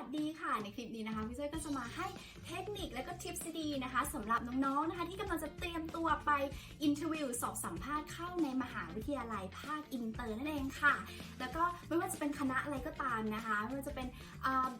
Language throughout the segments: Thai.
วัสดีค่ะ ในคลิปนี้นะคะพี่จ้อยก็จะมาให้เทคนิคและก็ทิปส์ดีนะคะสำหรับน้องๆนะคะ ที่กำลังจะเตรียมตัวไปอินเทอร์วิวสอบสัมภาษณ์เข้าในมหาวิทยาลัยภาคอินเตอร์นั่นเองค่ะ แล้วก็ไม่ว่าจะเป็นคณะอะไรก็ตามนะคะไม่ว่าจะเป็น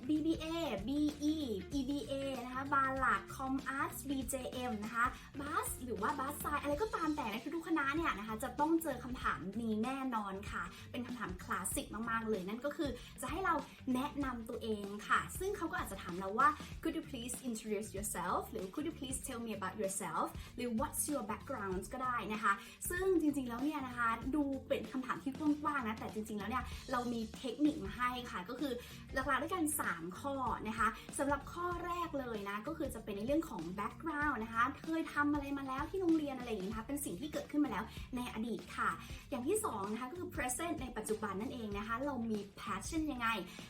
BBA BE EBA นะคะบาลัก Com Arts BJM นะคะบ s สหรือว่าบ s สไซอะไรก็ตามแต่ในทุกคณะเนี่ยนะคะจะต้องเจอคำถามนี้แน่นอนค่ะ เป็นคำถามคลาสสิกมากๆเลยนั่นก็คือจะให้เราแนะนำตัวเองค่ะซึ่งเขาก็อาจจะถามเราว่า could you please introduce yourself หรือ could you please tell me about yourself หรือ what's your background ก็ได้นะคะ ซึ่งจริงๆแล้วเนี่ยนะคะ ดูเป็นคำถามที่กว้างๆนะ แต่จริงๆแล้วเนี่ย เรามีเทคนิคมาให้ค่ะ ก็คือหลักๆด้วยกัน 3 ข้อนะคะสำหรับข้อแรกเลยนะ ก็คือจะเป็นในเรื่องของ background นะคะ เคยทำอะไรมาแล้วที่โรงเรียนอะไรอย่างนี้นะคะ เป็นสิ่งที่เกิดขึ้นมาแล้วในอดีตค่ะ อย่างที่2นะคะก็คือ present ในปัจจุบันนั่นเองนะคะ เรามี passion ยังไง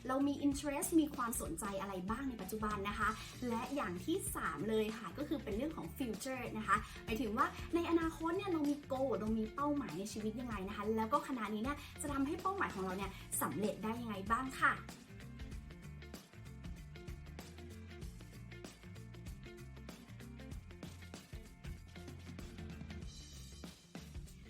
เรามี interest มีความสนใจอะไรบ้างในปัจจุบันนะคะ และอย่างที่ 3 เลยค่ะก็คือเป็นเรื่องของ future นะคะหมายถึงว่าในอนาคตเนี่ยเรามี goal เรามีเป้าหมายในชีวิตยังไงนะคะ แล้วก็คณะนี้เนี่ยจะทำให้เป้าหมายของเราเนี่ยสำเร็จได้ยังไงบ้างค่ะ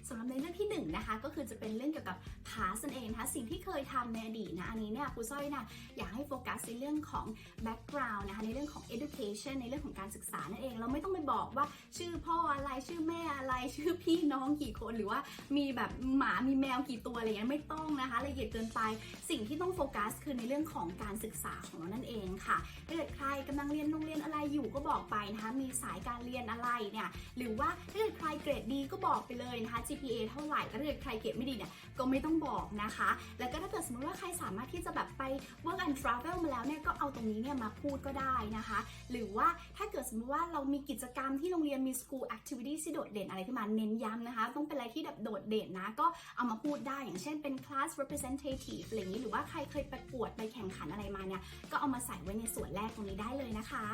สำหรับในเรื่องที่1นงนะคะก็คือจะเป็นเรื่องเกี่ยวกับ past นั่นเองนะคะสิ่งที่เคยทำในอดีตนะอันนี้เนี่ยครูสร้อยนะอยากให้โฟกัสในเรื่องของ background นะคะในเรื่องของ education ในเรื่องของการศึกษานั่นเอง เราไม่ต้องไปบอกว่าชื่อพ่ออะไรชื่อแม่อะไรชื่อพี่น้องกี่คนหรือว่ามีแบบหมามีแมวกี่ตัวอะไรเงี้ยไม่ต้องนะคะละเอียดเกินไปสิ่งที่ต้องโฟกัสคือในเรื่องของการศึกษาของเรานั่นเองค่ะถ้าเกิดใครกำลังเรียนโรงเรียนอะไรอยู่ก็บอกไปนะคะมีสายการเรียนอะไรเนี่ยหรือว่าถ้าเกิดใครเกรดดีก็บอกไปเลยนะคะ GPA เท่าไหร่แต่ถ้าเกิดใครเกรดไม่ดีเนี่ยก็ไม่ต้องบอกนะคะ แล้วก็ถ้าเกิดสมมติว่าใครสามารถที่จะแบบไป work and travel มาแล้วเนี่ยก็เอาตรงนี้เนี่ยมาพูดก็ได้นะคะ หรือว่าถ้าเกิดสมมติว่าเรามีกิจกรรมที่โรงเรียนมี school activity ที่โดดเด่นอะไรขึ้นมาเน้นย้ำนะคะ ต้องเป็นอะไรที่แบบโดดเด่นนะ ก็เอามาพูดได้อย่างเช่นเป็น class representative อะไรอย่างนี้หรือว่าใครเคยประกวดไปแข่งขันอะไรมาเนี่ยก็เอามาใส่ไว้ในส่วนแรกตรงนี้ได้เลยนะคะ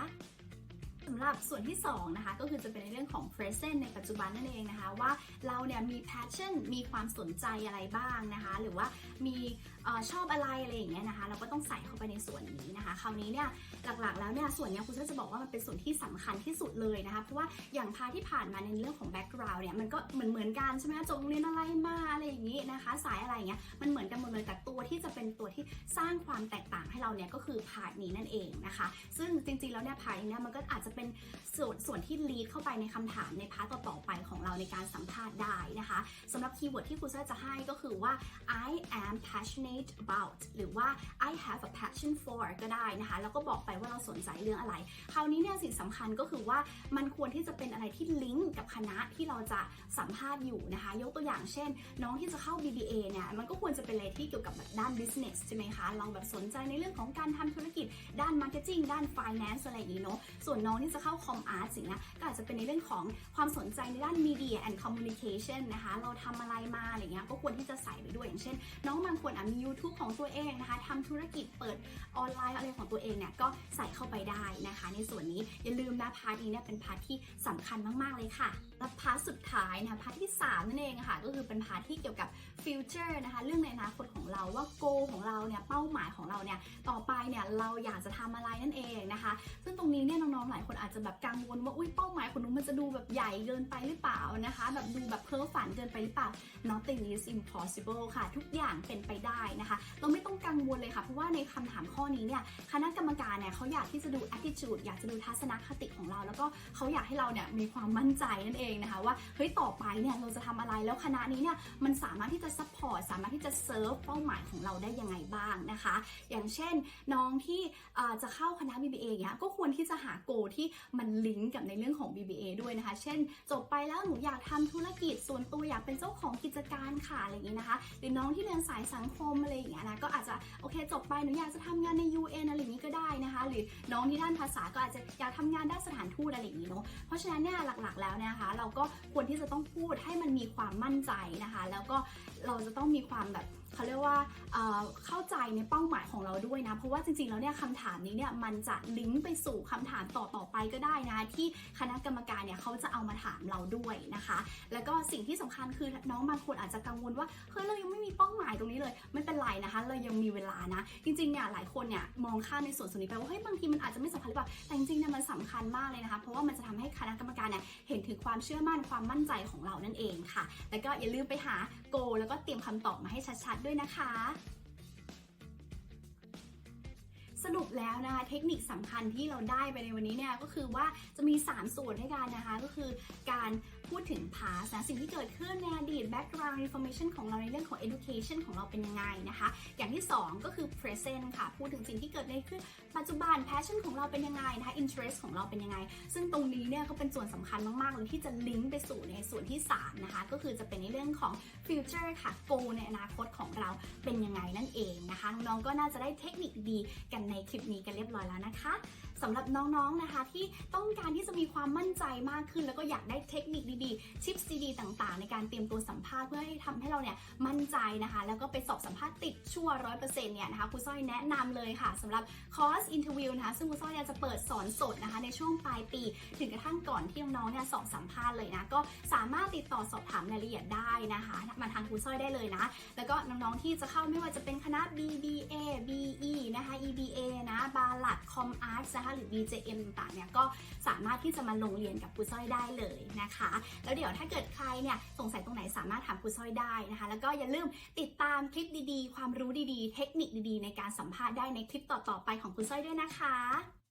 สำหรับส่วนที่2นะคะก็คือจะเป็นในเรื่องของ present ในปัจจุบันนั่นเองนะคะ ว่าเราเนี่ยมี passion มีความสนใจอะไรบ้างนะคะ หรือว่ามี อชอบอะไรอะไรอย่างเงี้ยนะคะ เราก็ต้องใส่เข้าไปในส่วนนี้นะคะ คราวนี้เนี่ยหลักๆแล้วเนี่ยส่วนนี้คุณจะบอกว่ามันเป็นส่วนที่สำคัญที่สุดเลยนะคะ เพราะว่าอย่างพาที่ผ่านมาในเรื่องของ background เนี่ยมันก็เหมือนเหมือนๆกันใช่ไหมจงเรียนอะไรมาอะไรอย่างงี้นะคะ สายอะไรอย่างเงี้ยมันเหมือนกันหมดเลยแต่ตัวที่จะเป็นตัวที่สร้างความแตกต่างให้เราเนี่ยก็คือพาร์ทนี้นั่นเองนะคะ ซึ่งจริงๆแล้วเนี่ยพาร์ทนี้เนี่ยมันก็อาจจะเป็นส่วนส่วนที่ลีดเข้าไปในคำถามในพาร์ทต่อๆไปของเราในการสัมภาษณ์ได้นะคะสำหรับคีย์เวิร์ดที่ครูซ่าจะให้ก็คือว่า I am passionate about หรือว่า I have a passion for ก็ได้นะคะ แล้วก็บอกไปว่าเราสนใจเรื่องอะไร คราวนี้เนี่ยสิ่งสำคัญก็คือว่ามันควรที่จะเป็นอะไรที่ลิงก์กับคณะที่เราจะสัมภาษณ์อยู่นะคะ ยกตัวอย่างเช่น น้องที่จะเข้า BBA เนี่ยมันก็ควรจะเป็นอะไรที่เกี่ยวกับแบบด้าน business ใช่ไหมคะลองแบบสนใจในเรื่องของการทำธุรกิจ ด้าน marketing ด้าน finance อะไรอย่างนี้เนาะส่วนน้องที่จะเข้า com art สิ่งนี้ก็อาจจะเป็นในเรื่องของความสนใจในด้าน media and communication นะคะ เราทำอะไรมาอะไรเงี้ยก็ควรที่จะใส่ไปด้วยอย่างเช่น น้องบางคนอะมี YouTube ของตัวเองนะคะทำธุรกิจเปิดออนไลน์อะไรของตัวเองเนี่ยก็ใส่เข้าไปได้นะคะ ในส่วนนี้อย่าลืมนะพาร์ทนี้เนี่ยเป็นพาร์ทที่สำคัญมาก ๆ เลยค่ะและพาร์ทสุดท้ายนะคะพาร์ทที่ 3 นั่นเองค่ะก็คือเป็นพาร์ทที่เกี่ยวกับ future นะคะเรื่องในอนาคตของเราว่า goal ของเราเนี่ยเป้าหมายของเราเนี่ยต่อไปเนี่ยเราอยากจะทำอะไรนั่นเองนะคะ ซึ่งตรงนี้เนี่ยน้องๆหลายคนอาจจะแบบกังวลว่าอุ้ยเป้าหมายของหนูมันจะดูแบบใหญ่เกินไปหรือเปล่านะคะ แบบดูแบบเพ้อฝันเกินไปหรือเปล่า nothing is impossible ค่ะ ทุกอย่างเป็นไปได้นะคะ เราไม่ต้องกังวลเลยค่ะ เพราะว่าในคำถามข้อนี้เนี่ยคณะกรรมการเนี่ยเขาอยากที่จะดู attitude อยากจะดูทัศนคติของเรา แล้วก็เขาอยากให้เราเนี่ยมีความมั่นใจนั่นเองนะคะว่าเฮ้ยต่อไปเนี่ยเราจะทำอะไรแล้วคณะนี้เนี่ยมันสามารถที่จะ support สามารถที่จะ serve เป้าหมายของเราได้ยังไงบ้างนะคะ อย่างเช่นน้องที่จะเข้าคณะ BBA เนี่ยก็ควรที่จะหาโกที่มันลิงก์กับในเรื่องของ BBA ด้วยนะคะ เช่น จบไปแล้วหนูอยากทำธุรกิจส่วนตัวอยากเป็นเจ้าของกิจการค่ะอะไรอย่างนี้นะคะ หรือน้องที่เรียนสายสังคมอะไรอย่างเงี้ยนะก็อาจจะโอเคจบไปหนูอยากจะทำงานใน UN อะไรอย่างนี้ก็ได้นะคะ หรือน้องที่ด้านภาษาก็อาจจะอยากทำงานด้านสถานทูตอะไรอย่างนี้เนาะเพราะฉะนั้นเนี่ยหลักๆแล้วนะคะเราก็ควรที่จะต้องพูดให้มันมีความมั่นใจนะคะ แล้วก็ เราจะต้องมีความแบบเขาเรียกว่าเเข้าใจในเป้าหมายของเราด้วยนะ เพราะว่าจริงๆแล้วเนี่ยคำถามนี้เนี่ยมันจะลิงก์ไปสู่คำถามต่อๆไปก็ได้นะ ที่คณะกรรมการเนี่ยเขาจะเอามาถามเราด้วยนะคะ แล้วก็สิ่งที่สำคัญคือน้องบางคนอาจจะกังวลว่าเฮ้ยเรายังไม่มีเป้าหมายตรงนี้เลย ไม่เป็นไรนะคะ เรายังมีเวลานะ จริงๆเนี่ยหลายคนเนี่ยมองข้ามในส่วนส่วนนี้ไปว่าเฮ้ยบางทีมันอาจจะไม่สำคัญหรือเปล่าแต่จริงๆเนี่ยมันสำคัญมากเลยนะคะ เพราะว่ามันจะทำให้คณะกรรมการเนี่ยเห็นถึงความเชื่อมั่นความมั่นใจของเรานั่นเองค่ะ แล้วก็อย่าลืมไปหา โก แล้วก็เตรียมคำตอบมาให้ชัดๆด้วยนะคะ สรุปแล้วนะคะเทคนิคสำคัญที่เราได้ไปในวันนี้เนี่ยก็คือว่าจะมี 3 ส่วนด้วยกันนะคะ ก็คือการพูดถึง past นะสิ่งที่เกิดขึ้นในอดีต background information ของเราในเรื่องของ education ของเราเป็นยังไงนะคะ อย่างที่ 2 ก็คือ present ค่ะ พูดถึงสิ่งที่เกิดในขึ้นปัจจุบัน passion ของเราเป็นยังไงนะคะ interest ของเราเป็นยังไง ซึ่งตรงนี้เนี่ยก็เป็นส่วนสำคัญมากๆเลยที่จะลิงก์ไปสู่ในส่วนที่ 3 นะคะ ก็คือจะเป็นในเรื่องของ future ค่ะ goal ในอนาคตของเราเป็นยังไงนั่นเองนะคะน้องๆก็น่าจะได้เทคนิคดีกันในคลิปนี้กันเรียบร้อยแล้วนะคะ สำหรับน้องๆนะคะ ที่ต้องการที่จะมีความมั่นใจมากขึ้น แล้วก็อยากได้เทคนิคดีๆ ชิปดีๆต่างๆ ในการเตรียมตัวสัมภาษณ์เพื่อให้ทำให้เราเนี่ยมั่นใจนะคะ แล้วก็ไปสอบสัมภาษณ์ติดชัวร้อยเปอร์เซ็นต์เนี่ยนะคะครูสร้อยแนะนำเลยค่ะสำหรับคอร์สอินเทอร์วิวนะคะซึ่งครูสร้อยจะเปิดสอนสดนะคะ ในช่วงปลายปี ถึงกระทั่งก่อนที่น้องๆเนี่ยสอบสัมภาษณ์เลยนะก็สามารถติดต่อสอบถามรายละเอียดได้นะคะ มาทางครูสร้อยได้เลยนะ แล้วก็น้องๆที่จะเข้าไม่ว่าจะเป็นคณะ BBA BE นะคะ EBA นะบาลัดคอมอาร์ตนะคะ หรือ BJM ต่างๆเนี่ยก็สามารถที่จะมาลงเรียนกับครูสร้อยได้เลยนะคะ แล้วเดี๋ยวถ้าเกิดใครเนี่ยสงสัยตรงไหนสามารถถามครูสร้อยได้นะคะ แล้วก็อย่าลืมติดตามคลิปดีๆ ความรู้ดีๆ เทคนิคดีๆ ในการสัมภาษณ์ได้ในคลิปต่อๆไปของครูสร้อยด้วยนะคะ